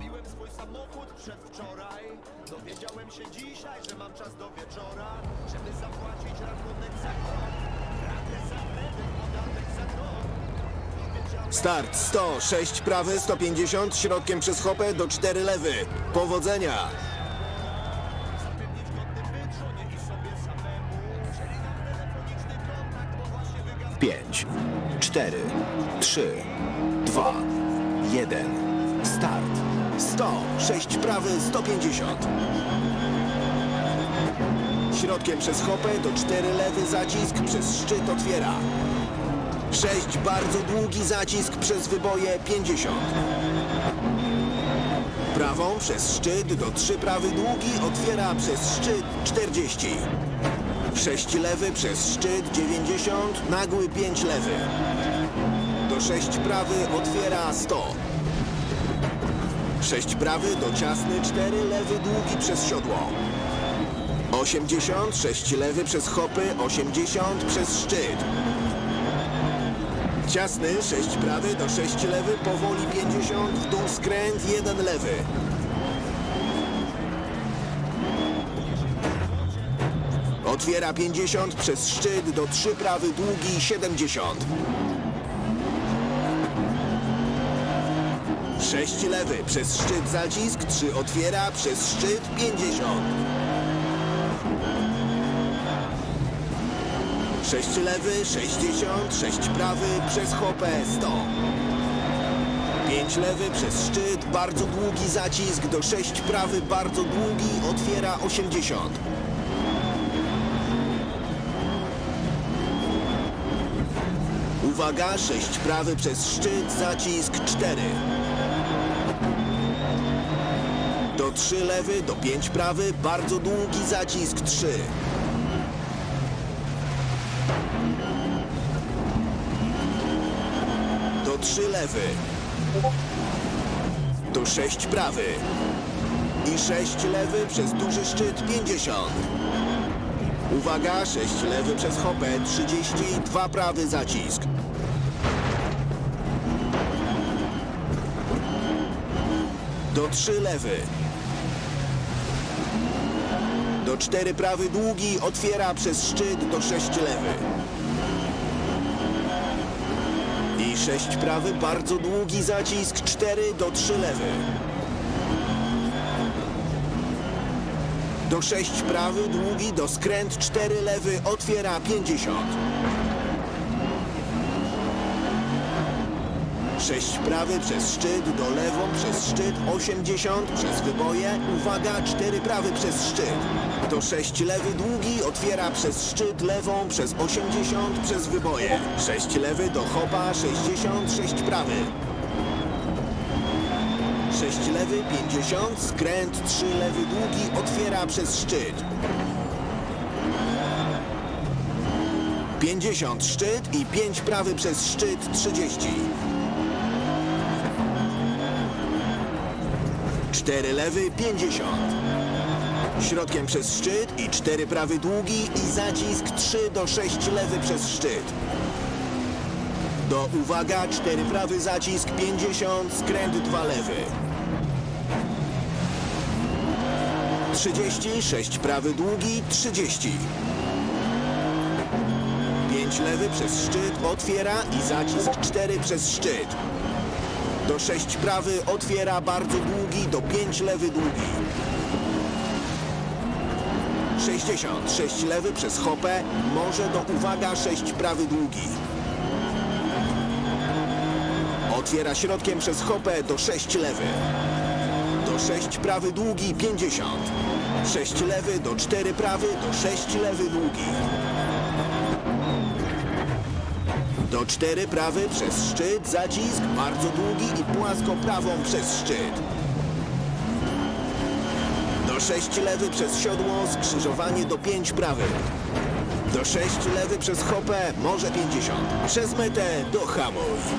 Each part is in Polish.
Kupiłem swój samochód przedwczoraj Dowiedziałem się dzisiaj, że mam czas do wieczora Żeby zapłacić rachunek za krok Ratę za kredyt, podatek za Start 100, 6 prawy, 150, środkiem przez hopę do 4 lewy. Powodzenia! zapewnić godny byt żonie i sobie samemu Jeżeli nam telefoniczny kontakt, bo właśnie wygasł 5, 4, 3, 2, 1. Start. 100, 6 prawy, 150. Środkiem przez hopę do 4 lewy zacisk przez szczyt otwiera. 6 bardzo długi zacisk przez wyboje 50. Prawą przez szczyt do 3 prawy długi otwiera przez szczyt 40. 6 lewy przez szczyt 90, nagły 5 lewy. Do 6 prawy otwiera 100. 6 prawy do ciasny 4 lewy długi przez siodło. 80, 6 lewy przez hopy, 80 przez szczyt. Ciasny 6 prawy do 6 lewy, powoli 50, w dół skręt 1 lewy. Otwiera 50 przez szczyt do 3 prawy długi 70. 6 lewy przez szczyt zacisk, 3 otwiera przez szczyt 50. 6 lewy 60, 6 prawy przez hopę 100. 5 lewy przez szczyt, bardzo długi zacisk do 6 prawy, bardzo długi, otwiera 80. Uwaga, 6 prawy przez szczyt, zacisk 4. Do 3 lewy, do 5 prawy, bardzo długi zacisk 3. Do 3 lewy. Do 6 prawy. I 6 lewy przez duży szczyt 50. Uwaga, 6 lewy przez hopę, 30 i 2 prawy zacisk. Do 3 lewy. Do 4 prawy długi, otwiera przez szczyt do 6 lewy. I 6 prawy, bardzo długi zacisk, 4 do 3 lewy. Do 6 prawy, długi, do skręt 4 lewy, otwiera 50. 6 prawy przez szczyt, do lewą przez szczyt, 80 przez wyboje, uwaga, 4 prawy przez szczyt. Do 6 lewy długi, otwiera przez szczyt lewą, przez 80 przez wyboje. 6 lewy do hopa, 60, 6 prawy. 6 lewy, 50, skręt, 3 lewy długi, otwiera przez szczyt. 50 szczyt i 5 prawy przez szczyt, 30. 4 lewy, 50. Środkiem przez szczyt i 4 prawy długi i zacisk 3 do 6 lewy przez szczyt. Do uwaga, 4 prawy zacisk 50, skręt 2 lewy. 30, 6 prawy długi, 30. 5 lewy przez szczyt, otwiera i zacisk 4 przez szczyt. Do 6 prawy otwiera bardzo długi, do 5 lewy długi. 60, 6 lewy przez hopę, może do uwaga 6 prawy długi. Otwiera środkiem przez hopę do 6 lewy. Do 6 prawy długi 50. 6 lewy do 4 prawy do 6 lewy długi. Do 4 prawy przez szczyt, zacisk, bardzo długi i płasko prawą przez szczyt. Do 6 lewy przez siodło, skrzyżowanie do 5 prawy. Do 6 lewy przez hopę, może 50. Przez metę do hamów.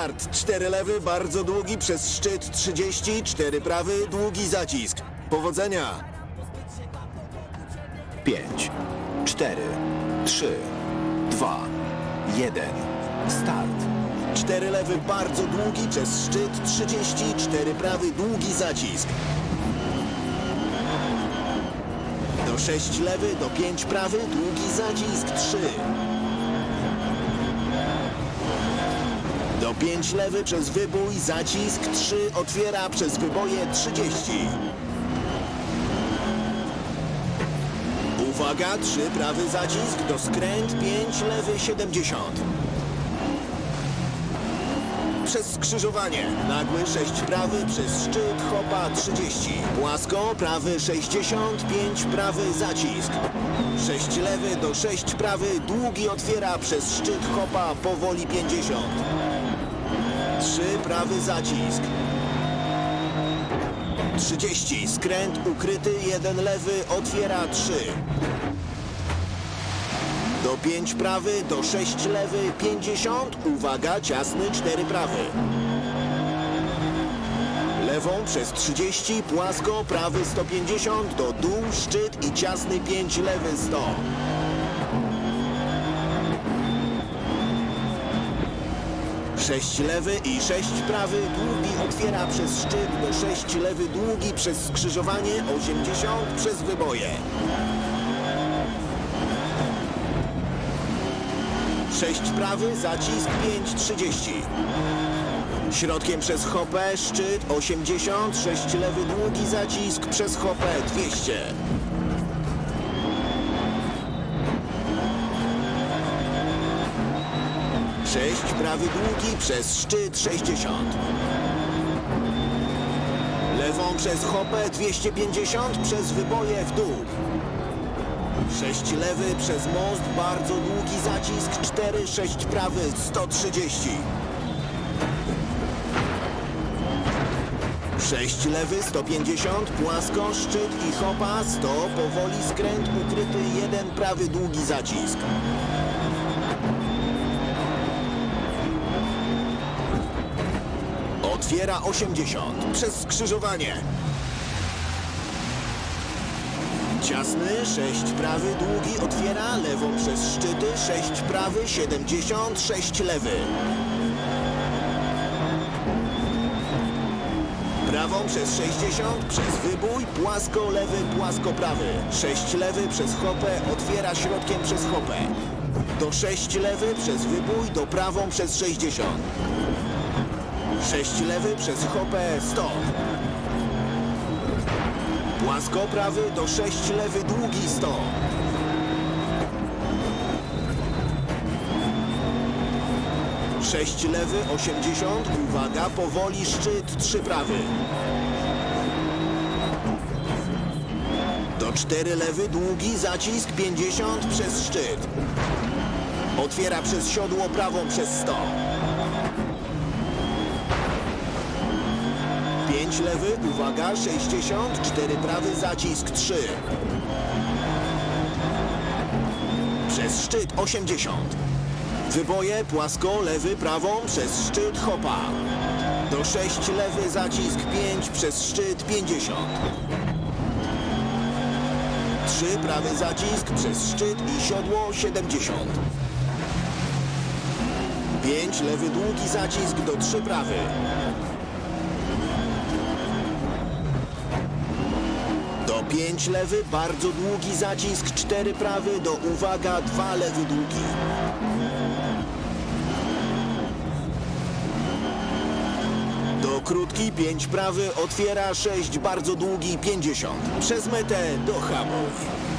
Start. Cztery lewy, bardzo długi, przez szczyt 30, cztery prawy, długi zacisk. Powodzenia! 5, 4, 3, 2, 1. Start. Cztery lewy, bardzo długi, przez szczyt 30, cztery prawy, długi zacisk. Do 6 lewy, do 5 prawy, długi zacisk 3. 5 lewy przez wybój, zacisk 3, otwiera przez wyboje 30. Uwaga, 3 prawy zacisk, do skręt 5 lewy 70. Przez skrzyżowanie, nagły 6 prawy, przez szczyt hopa 30. Płasko, prawy 65, prawy zacisk. 6 lewy do 6 prawy, długi otwiera przez szczyt hopa powoli 50. 3 prawy zacisk. 30 skręt ukryty, 1 lewy otwiera 3. Do 5 prawy, do 6 lewy, 50. Uwaga, ciasny 4 prawy. Lewą przez 30, płasko, prawy 150, do dół, szczyt i ciasny 5 lewy 100. Sześć lewy i sześć prawy, długi otwiera przez szczyt do sześć lewy, długi przez skrzyżowanie, 80 przez wyboje. 6 prawy, zacisk 5,30. Środkiem przez hopę, szczyt 80, 6 lewy, długi zacisk przez hopę 200. Sześć prawy długi przez szczyt 60. Lewą przez hopę 250 przez wyboje w dół. 6 lewy przez most, bardzo długi zacisk, 4, 6 prawy, 130. 6 lewy, 150, płasko, szczyt i hopa, 100, powoli skręt, ukryty, 1 prawy, długi zacisk. Otwiera 80, przez skrzyżowanie. Ciasny, 6 prawy, długi, otwiera, lewą przez szczyty, 6 prawy, 70, 6 lewy. Prawą przez 60, przez wybój, płasko lewy, płasko prawy. 6 lewy przez hopę, otwiera środkiem przez hopę. Do 6 lewy przez wybój, do prawą przez 60. 6 lewy przez hopę, 100. Płasko prawy do 6 lewy długi 100. Sześć lewy 80, uwaga, powoli szczyt 3 prawy. Do 4 lewy długi zacisk 50 przez szczyt. Otwiera przez siodło prawą przez 100. 5 lewy, uwaga, 60, 4 prawy, zacisk 3. Przez szczyt 80. Wyboje, płasko, lewy, prawą, przez szczyt, hopa. Do 6 lewy, zacisk 5, przez szczyt 50. 3 prawy zacisk, przez szczyt i siodło 70. 5 lewy, długi zacisk, do 3 prawy. 5 lewy, bardzo długi zacisk, 4 prawy, do uwaga, 2 lewy długi. Do krótki, 5 prawy, otwiera 6, bardzo długi, 50. Przez metę do hamuj.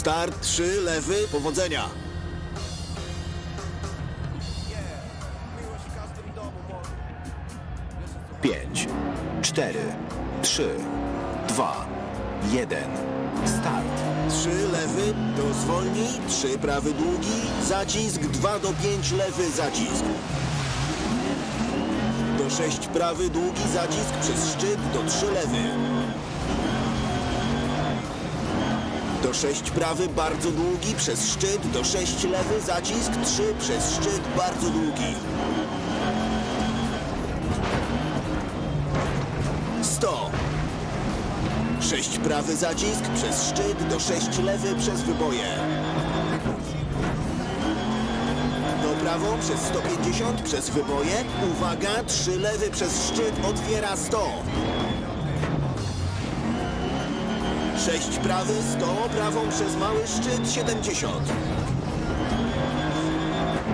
Start, trzy, lewy, powodzenia. Pięć, cztery, trzy, dwa, jeden. Start. Trzy lewy, to zwolnij, trzy prawy długi, zacisk, dwa do pięć lewy zacisk. Do sześć prawy długi zacisk przez szczyt, do trzy lewy. Do sześć prawy bardzo długi przez szczyt, do sześć lewy zacisk, trzy przez szczyt bardzo długi. 100. 6 prawy zacisk przez szczyt do 6 lewy przez wyboje. Do prawą przez 150 przez wyboje. Uwaga, 3 lewy przez szczyt otwiera 100. 6 prawy 100, prawą przez mały szczyt 70.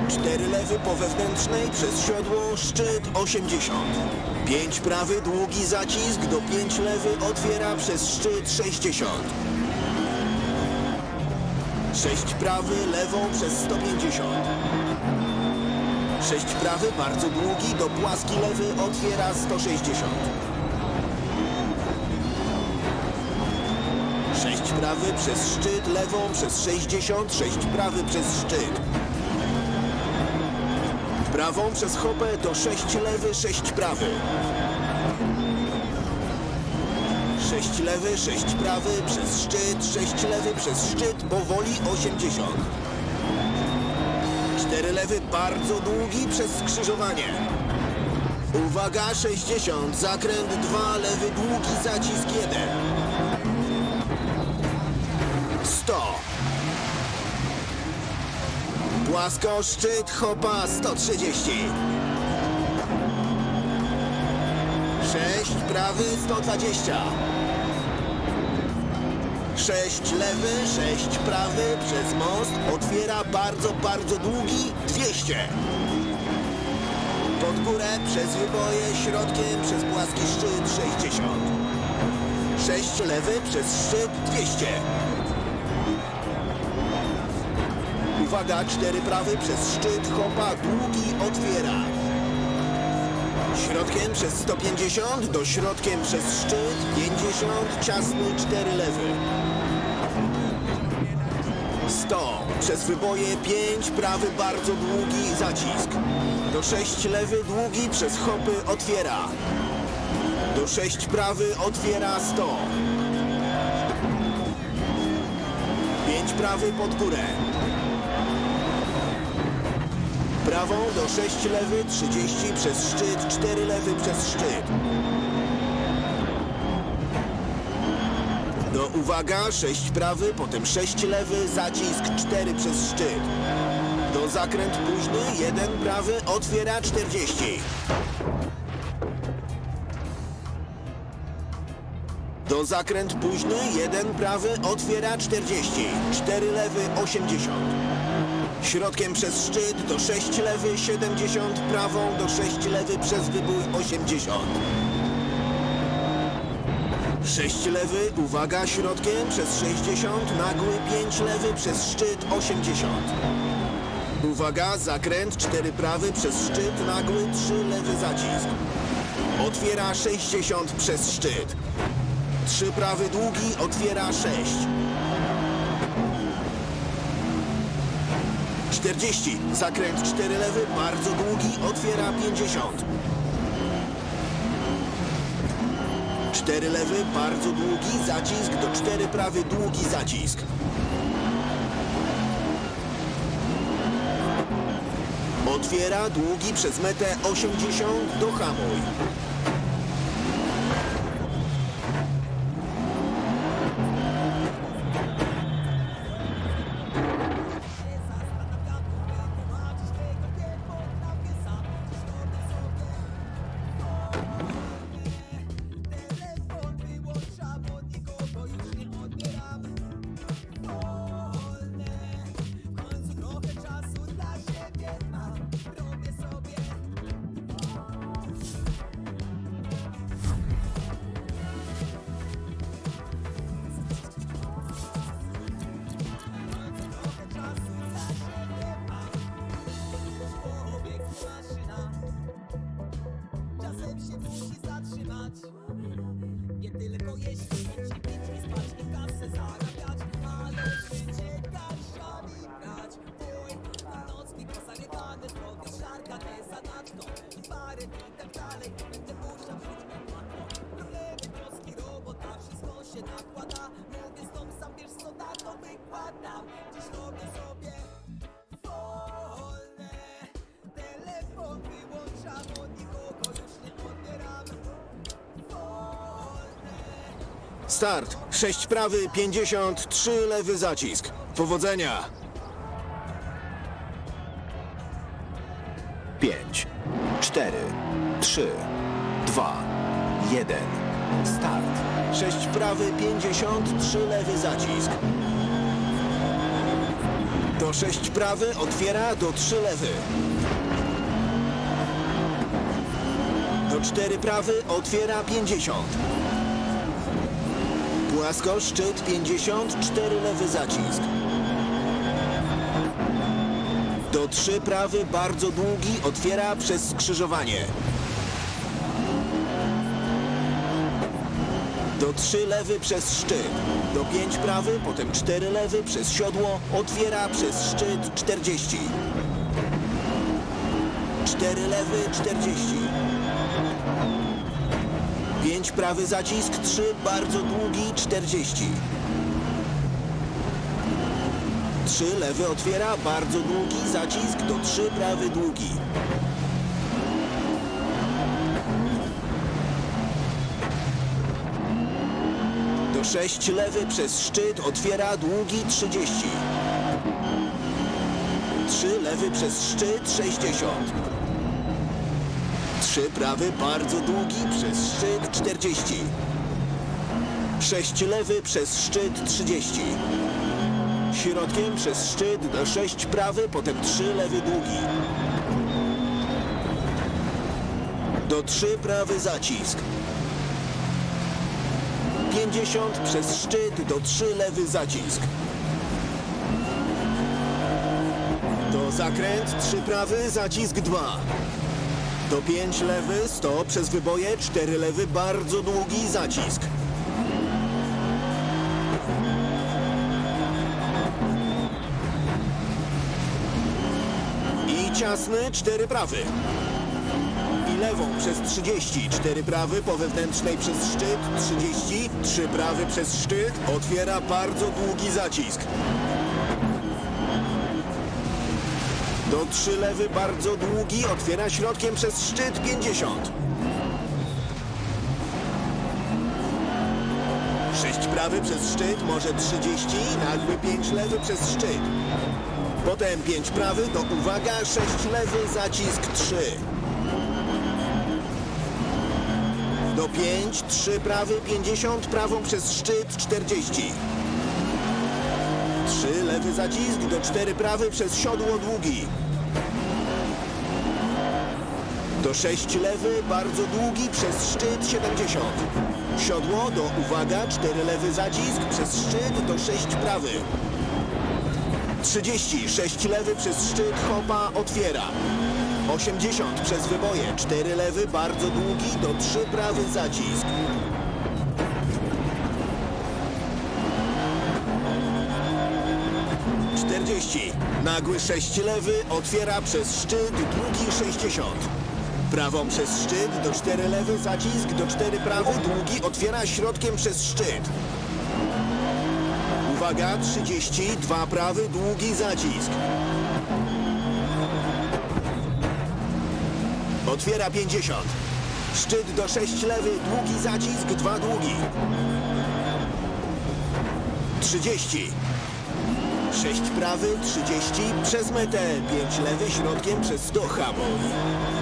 4 lewy po wewnętrznej przez siodło, szczyt 80. 5 prawy, długi zacisk, do 5 lewy otwiera przez szczyt 60. 6 prawy, lewą przez 150. 6 prawy, bardzo długi, do płaski lewy otwiera 160. prawy przez szczyt, lewą przez 60, 6 prawy przez szczyt. Prawą przez hopę do 6 lewy, 6 prawy. 6 lewy, 6 prawy przez szczyt, 6 lewy przez szczyt, powoli 80. 4 lewy bardzo długi przez skrzyżowanie. Uwaga 60, zakręt 2, lewy długi, zacisk 1. Płasko, szczyt, hopa 130. 6 prawy 120. 6 lewy, 6 prawy przez most otwiera bardzo, bardzo długi 200. Pod górę przez wyboje środkiem przez płaski szczyt 60. 6 lewy przez szczyt 200. Uwaga, cztery prawy przez szczyt, hopa, długi, otwiera. Środkiem przez 150, do środkiem przez szczyt, 50, ciasny, cztery lewy. 100, przez wyboje 5, prawy bardzo długi, zacisk. Do 6 lewy, długi, przez hopy, otwiera. Do 6 prawy, otwiera 100. 5 prawy pod górę. Prawą do 6 lewy, 30 przez szczyt, 4 lewy przez szczyt. Do uwaga, 6 prawy, potem 6 lewy, zacisk 4 przez szczyt. Do zakręt późny, 1 prawy, otwiera 40. Do zakręt późny, 1 prawy, otwiera 40. 4 lewy, 80. Środkiem przez szczyt do 6 lewy 70, prawą do 6 lewy przez wybój 80. 6 lewy, uwaga, środkiem przez 60, nagły 5 lewy przez szczyt 80. Uwaga, zakręt 4 prawy przez szczyt, nagły 3 lewy zacisk. Otwiera 60 przez szczyt. 3 prawy długi, otwiera 6. 40. Zakręt 4 lewy, bardzo długi, otwiera 50. 4 lewy, bardzo długi, zacisk do 4 prawy, długi zacisk. Otwiera długi przez metę 80 do hamuj. Start. 6 prawy, 53 lewy zacisk. Powodzenia. 5, 4, 3, 2, 1. Start. 6 prawy, 53 lewy zacisk. Do 6 prawy otwiera do 3 lewy. Do 4 prawy otwiera 50. Płasko, szczyt 54, lewy zacisk. Do 3 prawy, bardzo długi, otwiera przez skrzyżowanie. Do 3 lewy przez szczyt. Do 5 prawy, potem 4 lewy przez siodło, otwiera przez szczyt 40. 4 lewy 40. 5 prawy zacisk, 3 bardzo długi, 40. 3 lewy otwiera, bardzo długi zacisk, do 3 prawy długi. Do 6 lewy przez szczyt otwiera długi 30. 3 lewy przez szczyt 60. 3 prawy bardzo długi przez szczyt 40. 6 lewy przez szczyt 30. Środkiem przez szczyt do 6 prawy, potem 3 lewy długi. Do 3 prawy zacisk. 50 przez szczyt do 3 lewy zacisk. Do zakręt 3 prawy, zacisk 2. Do 5 lewy, 100 przez wyboje, 4 lewy, bardzo długi zacisk. I ciasny, 4 prawy. I lewą przez 30, 4 prawy po wewnętrznej przez szczyt, 30, 3 prawy przez szczyt, otwiera bardzo długi zacisk. Do 3 lewy bardzo długi, otwiera środkiem przez szczyt 50. 6 prawy przez szczyt, może 30, nagły 5 lewy przez szczyt. Potem 5 prawy, to uwaga, 6 lewy, zacisk 3. Do 5, 3 prawy, 50, prawą przez szczyt 40. 3 lewy zacisk, do 4 prawy przez siodło długi. Do 6 lewy, bardzo długi, przez szczyt 70. Siodło do, uwaga, 4 lewy zacisk, przez szczyt do 6 prawy. 30, 6 lewy przez szczyt, hopa, otwiera. 80 przez wyboje, 4 lewy, bardzo długi, do 3 prawy zacisk. 40. Nagły 6 lewy, otwiera przez szczyt, długi 60. Prawą przez szczyt, do 4 lewy, zacisk, do 4 prawy, długi, otwiera środkiem przez szczyt. Uwaga, 30, 2 prawy, długi zacisk. Otwiera 50. Szczyt do 6 lewy, długi zacisk, 2 długi. 30. 6 prawy, 30, przez metę, 5 lewy, środkiem przez 100 hamuj.